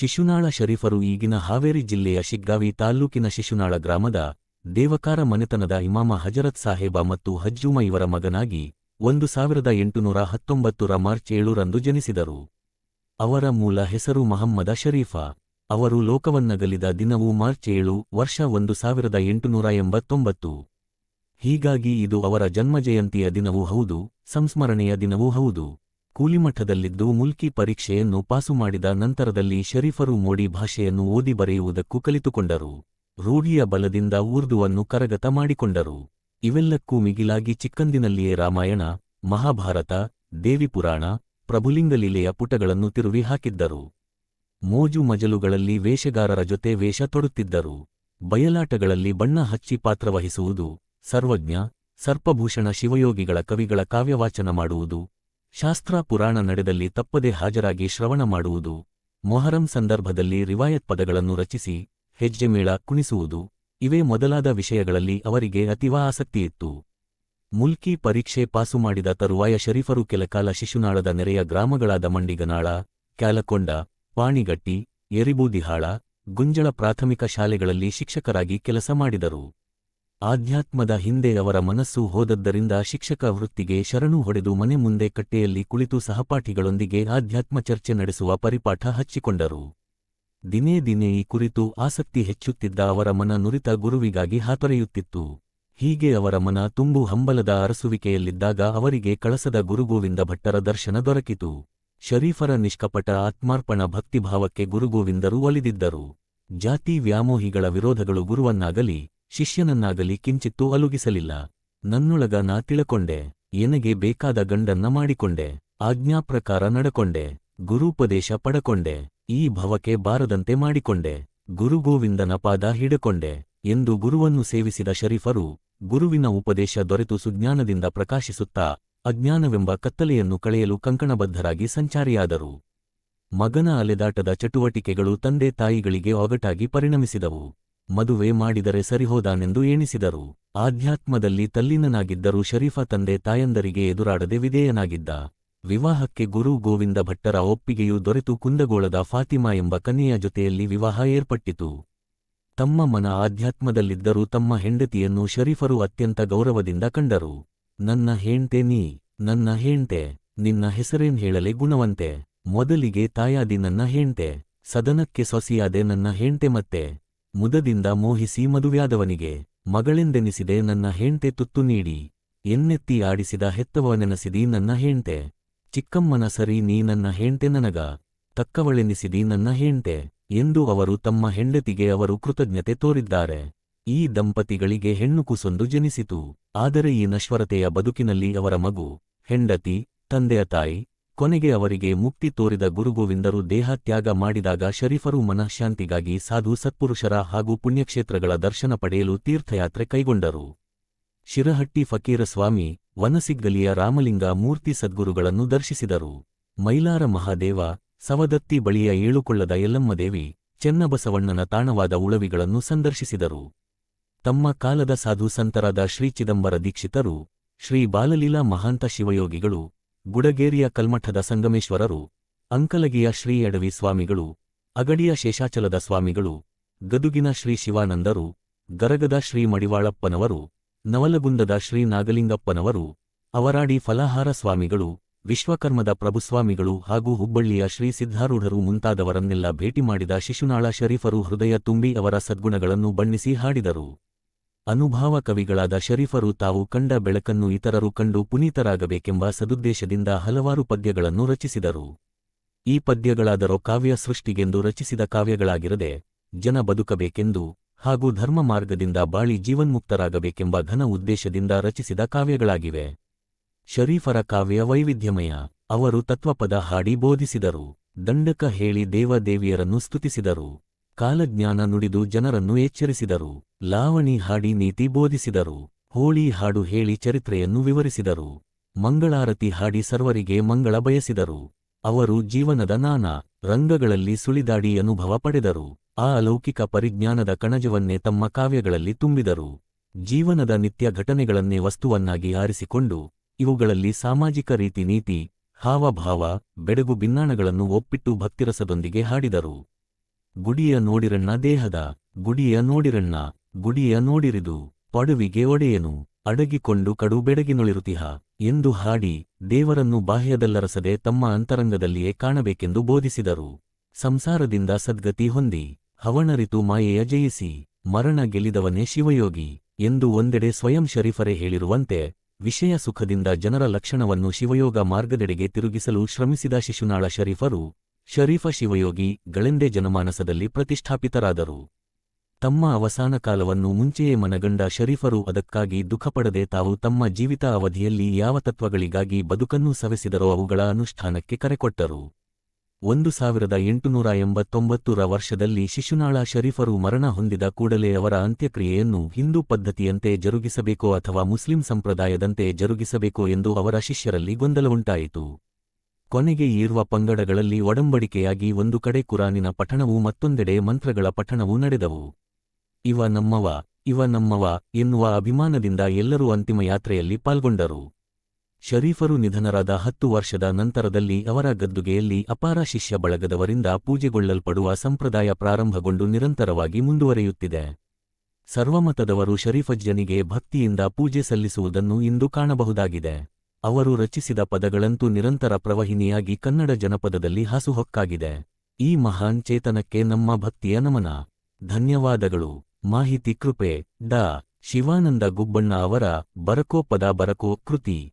ಶಿಶುನಾಳ ಶರೀಫರು ಈಗಿನ ಹಾವೇರಿ ಜಿಲ್ಲೆಯ ಶಿಗ್ಗಾವಿ ತಾಲ್ಲೂಕಿನ ಶಿಶುನಾಳ ಗ್ರಾಮದ ದೇವಕಾರ ಮನೆತನದ ಇಮಾಮ ಹಜರತ್ ಸಾಹೇಬ ಮತ್ತು ಹಜ್ಜುಮ ಇವರ ಮಗನಾಗಿ ಒಂದು ಸಾವಿರದ ಎಂಟುನೂರ ಹತ್ತೊಂಬತ್ತರ ಮಾರ್ಚ್ ಏಳರಂದು ಜನಿಸಿದರು. ಅವರ ಮೂಲ ಹೆಸರು ಮಹಮ್ಮದ ಶರೀಫ. ಅವರು ಲೋಕವನ್ನಗಲಿದ ದಿನವು ಮಾರ್ಚ್ ಏಳು, ವರ್ಷ ಒಂದು ಸಾವಿರದ ಎಂಟುನೂರ ಎಂಬತ್ತೊಂಬತ್ತು. ಹೀಗಾಗಿ ಇದು ಅವರ ಜನ್ಮಜಯಂತಿಯ ದಿನವೂ ಹೌದು, ಸಂಸ್ಮರಣೆಯ ದಿನವೂ ಹೌದು. ಕೂಲಿಮಠದಲ್ಲಿದ್ದು ಮುಲ್ಕಿ ಪರೀಕ್ಷೆಯನ್ನು ಪಾಸು ಮಾಡಿದ ನಂತರದಲ್ಲಿ ಶರೀಫರು ಮೋಡಿ ಭಾಷೆಯನ್ನು ಓದಿ ಬರೆಯುವುದಕ್ಕೂ ಕಲಿತುಕೊಂಡರು. ರೂಢಿಯ ಬಲದಿಂದ ಉರ್ದುವನ್ನು ಕರಗತ ಮಾಡಿಕೊಂಡರು. ಇವೆಲ್ಲಕ್ಕೂ ಮಿಗಿಲಾಗಿ ಚಿಕ್ಕಂದಿನಲ್ಲಿಯೇ ರಾಮಾಯಣ, ಮಹಾಭಾರತ, ದೇವಿಪುರಾಣ, ಪ್ರಭುಲಿಂಗಲೀಲೆಯ ಪುಟಗಳನ್ನು ತಿರುವಿ ಹಾಕಿದ್ದರು. ಮೋಜು ಮಜಲುಗಳಲ್ಲಿ ವೇಷಗಾರರ ಜೊತೆ ವೇಷ ತೊಡುತ್ತಿದ್ದರು. ಬಯಲಾಟಗಳಲ್ಲಿ ಬಣ್ಣ ಹಚ್ಚಿ ಪಾತ್ರವಹಿಸುವುದು, ಸರ್ವಜ್ಞ, ಸರ್ಪಭೂಷಣ ಶಿವಯೋಗಿಗಳ ಕವಿಗಳ ಕಾವ್ಯವಾಚನ ಮಾಡುವುದು ಶಾಸ್ತ್ರ ಪುರಾಣ ನಡೆದಲ್ಲಿ ತಪ್ಪದೆ ಹಾಜರಾಗಿ ಶ್ರವಣ ಮಾಡುವುದು, ಮೊಹರಂ ಸಂದರ್ಭದಲ್ಲಿ ರಿವಾಯತ್ ಪದಗಳನ್ನು ರಚಿಸಿ ಹೆಜ್ಜೆಮೇಳ ಕುಣಿಸುವುದು, ಇವೇ ಮೊದಲಾದ ವಿಷಯಗಳಲ್ಲಿ ಅವರಿಗೆ ಅತೀವ ಆಸಕ್ತಿಯಿತ್ತು. ಮುಲ್ಕಿ ಪರೀಕ್ಷೆ ಪಾಸು ಮಾಡಿದ ತರುವಾಯ ಶರೀಫರು ಕೆಲಕಾಲ ಶಿಶುನಾಳದ ನೆರೆಯ ಗ್ರಾಮಗಳಾದ ಮಂಡಿಗನಾಳ, ಕ್ಯಾಲಕೊಂಡ, ಪಾಣಿಗಟ್ಟಿ, ಎರಿಬೂದಿಹಾಳ, ಗುಂಜಳ ಪ್ರಾಥಮಿಕ ಶಾಲೆಗಳಲ್ಲಿ ಶಿಕ್ಷಕರಾಗಿ ಕೆಲಸ ಮಾಡಿದರು. ಆಧ್ಯಾತ್ಮದ ಹಿಂದೆ ಅವರ ಮನಸ್ಸು ಹೋದದ್ದರಿಂದ ಶಿಕ್ಷಕ ವೃತ್ತಿಗೆ ಶರಣು ಹೊಡೆದು ಮನೆ ಮುಂದೆ ಕಟ್ಟೆಯಲ್ಲಿ ಕುಳಿತು ಸಹಪಾಠಿಗಳೊಂದಿಗೆ ಆಧ್ಯಾತ್ಮ ಚರ್ಚೆ ನಡೆಸುವ ಪರಿಪಾಠ ಹಚ್ಚಿಕೊಂಡರು. ದಿನೇ ದಿನೇ ಈ ಕುರಿತು ಆಸಕ್ತಿ ಹೆಚ್ಚುತ್ತಿದ್ದ ಅವರ ಮನ ನುರಿತ ಗುರುವಿಗಾಗಿ ಹಾತೊರೆಯುತ್ತಿತ್ತು. ಹೀಗೆ ಅವರ ಮನ ತುಂಬು ಹಂಬಲದ ಅರಸುವಿಕೆಯಲ್ಲಿದ್ದಾಗ ಅವರಿಗೆ ಕಳಸದ ಗುರುಗೋವಿಂದ ಭಟ್ಟರ ದರ್ಶನ ದೊರಕಿತು. ಶರೀಫರ ನಿಷ್ಕಪಟ ಆತ್ಮಾರ್ಪಣ ಭಕ್ತಿಭಾವಕ್ಕೆ ಗುರುಗೋವಿಂದರು ಒಲಿದಿದ್ದರು. ಜಾತಿ ವ್ಯಾಮೋಹಿಗಳ ವಿರೋಧಗಳು ಗುರುವನ್ನಾಗಲಿ ಶಿಷ್ಯನನ್ನಾಗಲಿ ಕಿಂಚಿತ್ತೂ ಅಲುಗಿಸಲಿಲ್ಲ. ನನ್ನೊಳಗ ನಾ ತಿಳಕೊಂಡೆ, ಎನಗೆ ಬೇಕಾದ ಗಂಡನ್ನ ಮಾಡಿಕೊಂಡೆ, ಆಜ್ಞಾಪ್ರಕಾರ ನಡಕೊಂಡೆ, ಗುರುಪದೇಶ ಪಡಕೊಂಡೆ, ಈ ಭವಕ್ಕೆ ಬಾರದಂತೆ ಮಾಡಿಕೊಂಡೆ, ಗುರುಗೋವಿಂದನ ಪಾದ ಹಿಡಕೊಂಡೆ ಎಂದು ಗುರುವನ್ನು ಸೇವಿಸಿದ ಶರೀಫರು ಗುರುವಿನ ಉಪದೇಶ ದೊರೆತು ಸುಜ್ಞಾನದಿಂದ ಪ್ರಕಾಶಿಸುತ್ತಾ ಅಜ್ಞಾನವೆಂಬ ಕತ್ತಲೆಯನ್ನು ಕಳೆಯಲು ಕಂಕಣಬದ್ಧರಾಗಿ ಸಂಚಾರಿಯಾದರು. ಮಗನ ಅಲೆದಾಟದ ಚಟುವಟಿಕೆಗಳು ತಂದೆ ತಾಯಿಗಳಿಗೆ ಒಗಟಾಗಿ ಪರಿಣಮಿಸಿದವು. ಮದುವೆ ಮಾಡಿದರೆ ಸರಿಹೋದಾನೆಂದು ಎಣಿಸಿದರು. ಆಧ್ಯಾತ್ಮದಲ್ಲಿ ತಲ್ಲೀನನಾಗಿದ್ದರೂ ಶರೀಫ ತಂದೆ ತಾಯಂದರಿಗೆ ಎದುರಾಡದೆ ವಿಧೇಯನಾಗಿದ್ದ. ವಿವಾಹಕ್ಕೆ ಗುರು ಗೋವಿಂದ ಭಟ್ಟರ ಒಪ್ಪಿಗೆಯು ದೊರೆತು ಕುಂದಗೋಳದ ಫಾತಿಮಾ ಎಂಬ ಕನ್ಯೆಯ ಜೊತೆಯಲ್ಲಿ ವಿವಾಹ ಏರ್ಪಟ್ಟಿತು. ತಮ್ಮ ಮನ ಆಧ್ಯಾತ್ಮದಲ್ಲಿದ್ದರೂ ತಮ್ಮ ಹೆಂಡತಿಯನ್ನು ಶರೀಫರು ಅತ್ಯಂತ ಗೌರವದಿಂದ ಕಂಡರು. ನನ್ನ ಹೇಂಟೆ ನೀ, ನನ್ನ ಹೇಂಟೆ ನಿನ್ನ ಹೆಸರೇನ್ ಹೇಳಲೆ ಗುಣವಂತೆ. ಮೊದಲಿಗೆ ತಾಯಾದಿ ನನ್ನ ಹೇಂಟೆ ಸದನಕ್ಕೆ ಸೊಸಿಯಾದೆ ನನ್ನ ಹೆಂಡ್ತೆ ಮತ್ತೆ. ಮುದದಿಂದ ಮೋಹಿಸಿ ಮದುವೆಯಾದವನಿಗೆ, ಮಗಳೆಂದೆನಿಸಿದೆ ನನ್ನ ಹೆಂಡತೆ ತುತ್ತು ನೀಡಿ, ಎನ್ನೆತ್ತಿ ಆಡಿಸಿದ ಹೆತ್ತವನೆನಸಿದಿ ನನ್ನ ಹೆಂಡತೆ. ಚಿಕ್ಕಮ್ಮನ ಸರಿ ನೀ ನನ್ನ ಹೆಂಡತೆ ನನಗ, ತಕ್ಕವಳೆನಿಸಿದಿ ನನ್ನ ಹೆಂಡತೆ, ಎಂದು ಅವರು ತಮ್ಮ ಹೆಂಡತಿಗೆ ಅವರು ಕೃತಜ್ಞತೆ ತೋರಿದ್ದಾರೆ. ಈ ದಂಪತಿಗಳಿಗೆ ಹೆಣ್ಣು ಕುಸೊಂದು ಜನಿಸಿತು, ಆದರೆ ಈ ನಶ್ವರತೆಯ ಬದುಕಿನಲ್ಲಿ ಅವರ ಮಗು, ಹೆಂಡತಿ, ತಂದೆಯ ತಾಯಿ ಕೊನೆಗೆ ಅವರಿಗೆ ಮುಕ್ತಿ ತೋರಿದ ಗುರುಗೋವಿಂದರು ದೇಹತ್ಯಾಗ ಮಾಡಿದಾಗ ಶರೀಫರು ಮನಃಶಾಂತಿಗಾಗಿ ಸಾಧು ಸತ್ಪುರುಷರ ಹಾಗೂ ಪುಣ್ಯಕ್ಷೇತ್ರಗಳ ದರ್ಶನ ಪಡೆಯಲು ತೀರ್ಥಯಾತ್ರೆ ಕೈಗೊಂಡರು. ಶಿರಹಟ್ಟಿ ಫಕೀರಸ್ವಾಮಿ ವನಸಿಗ್ಗಲಿಯ ರಾಮಲಿಂಗ ಮೂರ್ತಿ ಸದ್ಗುರುಗಳನ್ನು ದರ್ಶಿಸಿದರು. ಮೈಲಾರ ಮಹಾದೇವ, ಸವದತ್ತಿ ಬಳಿಯ ಏಳುಕೊಳ್ಳದ ಯಲ್ಲಮ್ಮದೇವಿ ಚೆನ್ನಬಸವಣ್ಣನ ತಾಣವಾದ ಉಳವಿಗಳನ್ನು ಸಂದರ್ಶಿಸಿದರು. ತಮ್ಮ ಕಾಲದ ಸಾಧು ಸಂತರಾದ ಶ್ರೀ ಚಿದಂಬರ ದೀಕ್ಷಿತರು, ಶ್ರೀ ಬಾಲಲೀಲಾ ಮಹಾಂತ ಶಿವಯೋಗಿಗಳು ಗುಡಗೇರಿಯ ಕಲ್ಮಠದ ಸಂಗಮೇಶ್ವರರು, ಅಂಕಲಗಿಯ ಶ್ರೀ ಎಡವಿ ಸ್ವಾಮಿಗಳು, ಅಗಡಿಯ ಶೇಷಾಚಲದ ಸ್ವಾಮಿಗಳು, ಗದುಗಿನ ಶ್ರೀ ಶಿವಾನಂದರು, ಗರಗದ ಶ್ರೀ ಮಡಿವಾಳಪ್ಪನವರು, ನವಲಗುಂದದ ಶ್ರೀ ನಾಗಲಿಂಗಪ್ಪನವರು, ಅವರಾಡಿ ಫಲಹಾರ ಸ್ವಾಮಿಗಳು, ವಿಶ್ವಕರ್ಮದ ಪ್ರಭುಸ್ವಾಮಿಗಳು ಹಾಗೂ ಹುಬ್ಬಳ್ಳಿಯ ಶ್ರೀ ಸಿದ್ಧಾರೂಢರು ಮುಂತಾದವರನ್ನೆಲ್ಲ ಭೇಟಿ ಮಾಡಿದ ಶಿಶುನಾಳ ಶರೀಫರು ಹೃದಯ ತುಂಬಿ ಅವರ ಸದ್ಗುಣಗಳನ್ನು ಬಣ್ಣಿಸಿ ಹಾಡಿದರು. ಅನುಭಾವ ಕವಿಗಳಾದ ಶರೀಫರು ತಾವು ಕಂಡ ಬೆಳಕನ್ನು ಇತರರು ಕಂಡು ಪುನೀತರಾಗಬೇಕೆಂಬ ಸದುದ್ದೇಶದಿಂದ ಹಲವಾರು ಪದ್ಯಗಳನ್ನು ರಚಿಸಿದರು. ಈ ಪದ್ಯಗಳಾದರೂ ಕಾವ್ಯ ಸೃಷ್ಟಿಗೆಂದು ರಚಿಸಿದ ಕಾವ್ಯಗಳಾಗಿರದೆ, ಜನ ಬದುಕಬೇಕೆಂದು ಹಾಗೂ ಧರ್ಮ ಮಾರ್ಗದಿಂದ ಬಾಳಿ ಜೀವನ್ಮುಕ್ತರಾಗಬೇಕೆಂಬ ಘನ ಉದ್ದೇಶದಿಂದ ರಚಿಸಿದ ಕಾವ್ಯಗಳಾಗಿವೆ. ಶರೀಫರ ಕಾವ್ಯ ವೈವಿಧ್ಯಮಯ, ಅವರು ತತ್ವಪದ ಹಾಡಿ ಬೋಧಿಸಿದರು, ದಂಡಕ ಹೇಳಿ ದೇವದೇವಿಯರನ್ನು ಸ್ತುತಿಸಿದರು. ಕಾಲಜ್ಞಾನ ನುಡಿದು ಜನರನ್ನು ಎಚ್ಚರಿಸಿದರು. ಲಾವಣಿ ಹಾಡಿ ನೀತಿ ಬೋಧಿಸಿದರು. ಹೋಳಿ ಹಾಡು ಹೇಳಿ ಚರಿತ್ರೆಯನ್ನು ವಿವರಿಸಿದರು. ಮಂಗಳಾರತಿ ಹಾಡಿ ಸರ್ವರಿಗೆ ಮಂಗಳ ಬಯಸಿದರು. ಅವರು ಜೀವನದ ನಾನಾ ರಂಗಗಳಲ್ಲಿ ಸುಳಿದಾಡಿ ಅನುಭವ ಪಡೆದರು. ಆ ಅಲೌಕಿಕ ಪರಿಜ್ಞಾನದ ಕಣಜವನ್ನೇ ತಮ್ಮ ಕಾವ್ಯಗಳಲ್ಲಿ ತುಂಬಿದರು. ಜೀವನದ ನಿತ್ಯ ಘಟನೆಗಳನ್ನೇ ವಸ್ತುವನ್ನಾಗಿ ಆರಿಸಿಕೊಂಡು, ಇವುಗಳಲ್ಲಿ ಸಾಮಾಜಿಕ ರೀತಿ ನೀತಿ, ಹಾವಭಾವ, ಬೆಡಗು ಭಿನ್ನಾಣಗಳನ್ನು ಒಪ್ಪಿಟ್ಟು ಭಕ್ತಿರಸದೊಂದಿಗೆ ಹಾಡಿದರು. ಗುಡಿಯ ನೋಡಿರಣ್ಣ ದೇಹದ, ಗುಡಿಯ ನೋಡಿರಣ್ಣ, ಗುಡಿಯ ನೋಡಿರಿದು, ಪಡುವಿಗೆ ಒಡೆಯನು, ಅಡಗಿಕೊಂಡು ಕಡು ಬೆಡಗಿನೊಳಿರುತಿಹ ಎಂದು ಹಾಡಿ, ದೇವರನ್ನು ಬಾಹ್ಯದಲ್ಲರಸದೆ ತಮ್ಮ ಅಂತರಂಗದಲ್ಲಿಯೇ ಕಾಣಬೇಕೆಂದು ಬೋಧಿಸಿದರು. ಸಂಸಾರದಿಂದ ಸದ್ಗತಿ ಹೊಂದಿ ಹವಣರಿತು ಮಾಯೆಯ ಜಯಿಸಿ, ಮರಣ ಗೆಲಿದವನೇ ಶಿವಯೋಗಿ, ಎಂದು ಒಂದೆಡೆ ಸ್ವಯಂ ಶರೀಫರೇ ಹೇಳಿರುವಂತೆ, ವಿಷಯ ಸುಖದಿಂದ ಜನರ ಲಕ್ಷಣವನ್ನು ಶಿವಯೋಗ ಮಾರ್ಗದೆಡೆಗೆ ತಿರುಗಿಸಲು ಶ್ರಮಿಸಿದ ಶಿಶುನಾಳ ಶರೀಫರು ಶರೀಫ ಶಿವಯೋಗಿ ಗಳೆಂದೆ ಜನಮಾನಸದಲ್ಲಿ ಪ್ರತಿಷ್ಠಾಪಿತರಾದರು. ತಮ್ಮ ಅವಸಾನ ಕಾಲವನ್ನು ಮುಂಚೆಯೇ ಮನಗಂಡ ಶರೀಫರು ಅದಕ್ಕಾಗಿ ದುಃಖಪಡದೆ ತಾವು ತಮ್ಮ ಜೀವಿತ ಅವಧಿಯಲ್ಲಿ ಯಾವ ತತ್ವಗಳಿಗಾಗಿ ಬದುಕನ್ನು ಸವೆಸಿದರೋ ಅವುಗಳ ಅನುಷ್ಠಾನಕ್ಕೆ ಕರೆಕೊಟ್ಟರು. ಒಂದು ಸಾವಿರದ ಎಂಟುನೂರ ಎಂಬತ್ತೊಂಬತ್ತರ ವರ್ಷದಲ್ಲಿ ಶಿಶುನಾಳ ಶರೀಫರು ಮರಣ ಹೊಂದಿದ ಕೂಡಲೇ ಅವರ ಅಂತ್ಯಕ್ರಿಯೆಯನ್ನು ಹಿಂದೂ ಪದ್ಧತಿಯಂತೆ ಜರುಗಿಸಬೇಕೋ ಅಥವಾ ಮುಸ್ಲಿಂ ಸಂಪ್ರದಾಯದಂತೆ ಜರುಗಿಸಬೇಕೋ ಎಂದು ಅವರ ಶಿಷ್ಯರಲ್ಲಿ ಗೊಂದಲವುಂಟಾಯಿತು ಕೊನೆಗೆ ಈರುವ ಪಂಗಡಗಳಲ್ಲಿ ಒಡಂಬಡಿಕೆಯಾಗಿ ಒಂದು ಕಡೆ ಕುರಾನಿನ ಪಠಣವೂ ಮತ್ತೊಂದೆಡೆ ಮಂತ್ರಗಳ ಪಠಣವೂ ನಡೆದವು. ಇವ ನಮ್ಮವ ಇವ ನಮ್ಮವ ಎನ್ನುವ ಅಭಿಮಾನದಿಂದ ಎಲ್ಲರೂ ಅಂತಿಮ ಯಾತ್ರೆಯಲ್ಲಿ ಪಾಲ್ಗೊಂಡರು. ಶರೀಫರು ನಿಧನರಾದ ಹತ್ತು ವರ್ಷದ ನಂತರದಲ್ಲಿ ಅವರ ಗದ್ದುಗೆಯಲ್ಲಿ ಅಪಾರ ಶಿಷ್ಯ ಬಳಗದವರಿಂದ ಪೂಜೆಗೊಳ್ಳಲ್ಪಡುವ ಸಂಪ್ರದಾಯ ಪ್ರಾರಂಭಗೊಂಡು ನಿರಂತರವಾಗಿ ಮುಂದುವರೆಯುತ್ತಿದೆ. ಸರ್ವಮತದವರು ಶರೀಫಜ್ಜನಿಗೆ ಭಕ್ತಿಯಿಂದ ಪೂಜೆ ಸಲ್ಲಿಸುವುದನ್ನು ಇಂದು ಕಾಣಬಹುದಾಗಿದೆ. ಅವರು ರಚಿಸಿದ ಪದಗಳಂತೂ ನಿರಂತರ ಪ್ರವಹಿನಿಯಾಗಿ ಕನ್ನಡ ಜನಪದದಲ್ಲಿ ಹಾಸುಹೊಕ್ಕಾಗಿದೆ. ಈ ಮಹಾನ್ ಚೇತನಕ್ಕೆ ನಮ್ಮ ಭಕ್ತಿಯ ನಮನ. ಧನ್ಯವಾದಗಳು. ಮಾಹಿತಿ ಕೃಪೆ. ಡಾ. ಶಿವಾನಂದ ಗುಬ್ಬಣ್ಣ ಅವರ ಬರಕೋಪದ ಬರಕೋ ಕೃತಿ.